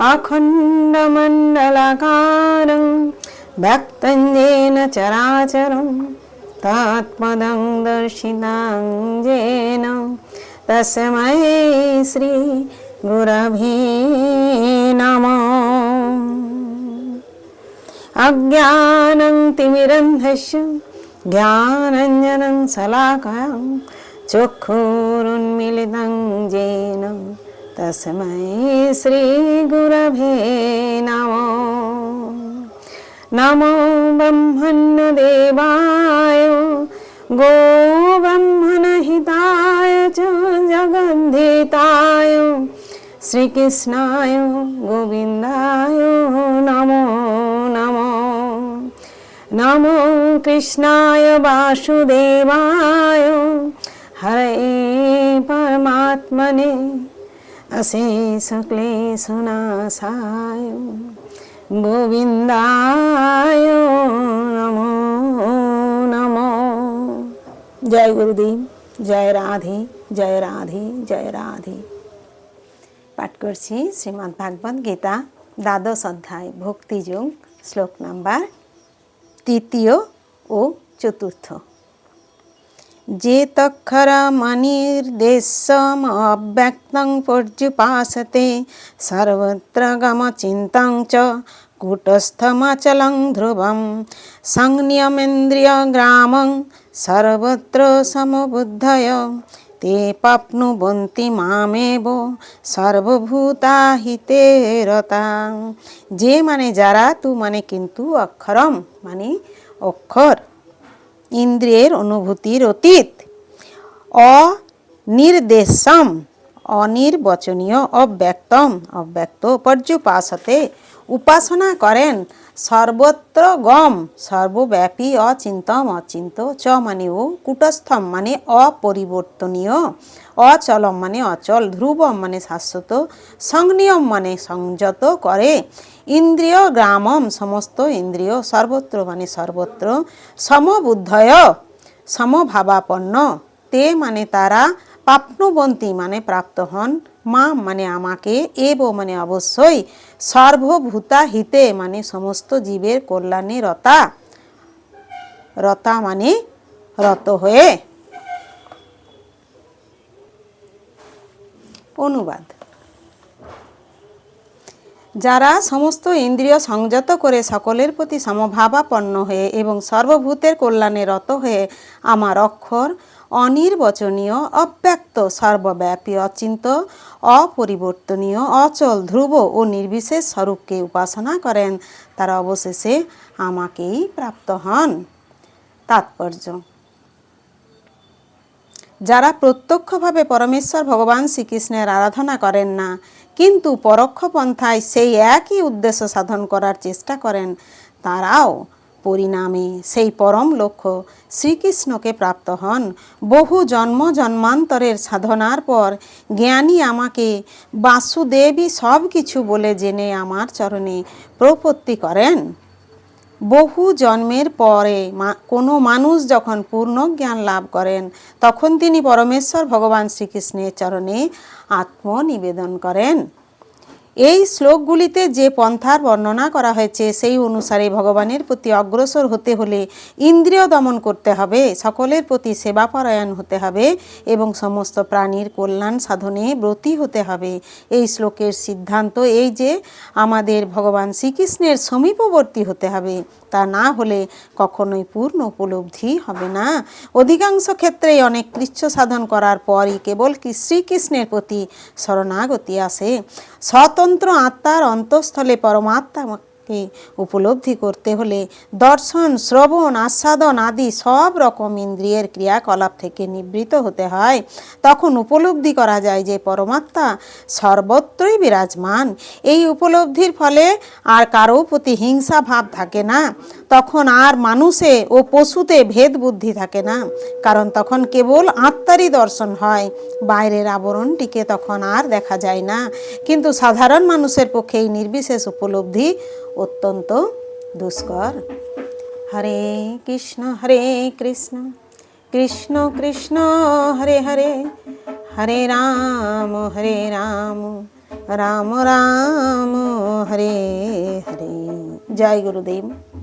अखण्डमण्डलाकारं व्यक्तं येन चराचरं तत्पदं दर्शितं येन तस्मै श्रीगुरवे नमः अज्ञानं तिमिरन्धस्य ज्ञानञ्जनं शलाकां चक्षुरुन्मिलितं येन तस्मै श्रीगुरवे नमो नमो ब्रह्मण्यदेवाय गोब्रह्मणहिताय च जगद्धिताय श्रीकृष्णाय गोविन्दाय नमो नमो नमो कृष्णाय वासुदेवाय हरे परमात्मने अशेषक्लेशनाशाय গোবিন্দায় নমো নমো জয় গুরুদেব জয় রাধে জয় রাধে জয় রাধে পাঠ করছি শ্রীমদ্ ভাগবত গীতা দ্বাদশ অধ্যায় ভক্তিযোগ শ্লোক নাম্বার তৃতীয় ও চতুর্থ অব্যক্তং পর্যুপাসতে, সর্বত্র গমচিন্तं চ কূটস্থমাচलं ধ্রুবं সংনিয়মেন্দ্রিয়গ্রামং সর্বত্র সমবুদ্ধয়। তে প্রাপ্নুবন্তি মামেব সর্বভূতাহিতে রতাং। যে মানে যারা, তু মানে কিন্তু অক্ষরম মানে অক্ষর। ইন্দ্রিয়ের অনুভূতির অতীত। অনির্দেশম। অনির্বচনীয়, অব্যক্তম, অব্যক্ত পর্যুপাসতে উপাসনা করেন। সর্বত্র গম, সর্বব্যাপী অচিন্তম, অচিন্ত চ মানে ও কুটস্থম মানে অপরিবর্তনীয়, অচলম মানে অচল, ধ্রুবম মানে শাশ্বত, সংনিয়ম মানে সংযত করে। ইন্দ্রিয় গ্রামম সমস্ত ইন্দ্রিয়, সর্বত্র মানে সর্বত্র, সমবুদ্ধয়, সমভাবাপন্ন। তে মানে তারা প্রাপ্নবন্তী মানে প্রাপ্ত হন, মা মানে আমাকে, এব মানে অবশ্যই, সর্বভূতা হিতে মানে সমস্ত জীবের কল্যাণে রতা। রতা মানে রত হয়ে। অনুবাদ। যারা সমস্ত ইন্দ্রিয় সংযত করে সকলের প্রতি সমভাবাপন্ন হয়ে এবং সর্বভূতের কল্যাণে রত হয়ে আমার অক্ষর অনির্বচনীয়, অব্যক্ত, সর্বব্যাপী, অচিন্ত, অপরিবর্তনীয়, অচল, ধ্রুব ও নির্বিশেষ স্বরূপকে উপাসনা করেন। তারা অবশেষে আমাকেই প্রাপ্ত হন। তাৎপর্য। যারা প্রত্যক্ষভাবে পরমেশ্বর ভগবান শ্রীকৃষ্ণের আরাধনা করেন না, কিন্তু পরোক্ষ পন্থায় সেই একই উদ্দেশ্য সাধন করার চেষ্টা করেন, তারাও পরিণামে সেই পরম লক্ষ্য শ্রীকৃষ্ণকে প্রাপ্ত হন। বহু জন্ম জন্মান্তরের সাধনার পর জ্ঞানী আমাকে বাসুদেবী সব কিছু বলে জেনে আমার চরণে প্রপত্তি করেন। বহু জন্মের পরে কোনো মানুষ যখন পূর্ণ জ্ঞান লাভ করেন, তখন তিনি পরমেশ্বর ভগবান শ্রীকৃষ্ণের চরণে আত্মনিবেদন করেন। এই শ্লোকগুলিতে যে পন্থার বর্ণনা করা হয়েছে, সেই অনুসারে ভগবানের প্রতি অগ্রসর হতে হলে ইন্দ্রিয় দমন করতে হবে, সকলের প্রতি সেবাপরায়ণ হতে হবে এবং সমস্ত প্রাণীর কল্যাণ সাধনে ব্রতী হতে হবে। এই শ্লোকের সিদ্ধান্ত এই যে আমাদের ভগবান শ্রীকৃষ্ণের সমীপবর্তী হতে হবে, তা না হলে কখনোই পূর্ণ উপলব্ধি হবে না। অধিকাংশ ক্ষেত্রেই অনেক কৃচ্ছ সাধন করার পরই কেবল শ্রীকৃষ্ণের প্রতি শরণাগতি আসে। স্বতন্ত্র আত্মার অন্তঃস্থলে পরমাত্মাকে উপলব্ধি করতে হলে দর্শন, শ্রবণ, আস্বাদন আদি সব রকম ইন্দ্রিয়ের ক্রিয়াকলাপ থেকে নিবৃত হতে হয়। তখন উপলব্ধি করা যায় যে পরমাত্মা সর্বত্রই বিরাজমান। এই উপলব্ধির ফলে আর কারও প্রতি হিংসা ভাব থাকে না। তখন আর মানুষে ও পশুতে ভেদ বুদ্ধি থাকে না। কারণ তখন কেবল আত্মারই দর্শন হয়, বাইরের আবরণটিকে তখন আর দেখা যায় না। কিন্তু সাধারণ মানুষের পক্ষে এই নির্বিশেষ উপলব্ধি অত্যন্ত দুষ্কর। হরে কৃষ্ণ হরে কৃষ্ণ কৃষ্ণ কৃষ্ণ, হরে হরে হরে রাম হরে রাম রাম রাম, হরে হরে। জয় গুরুদেব।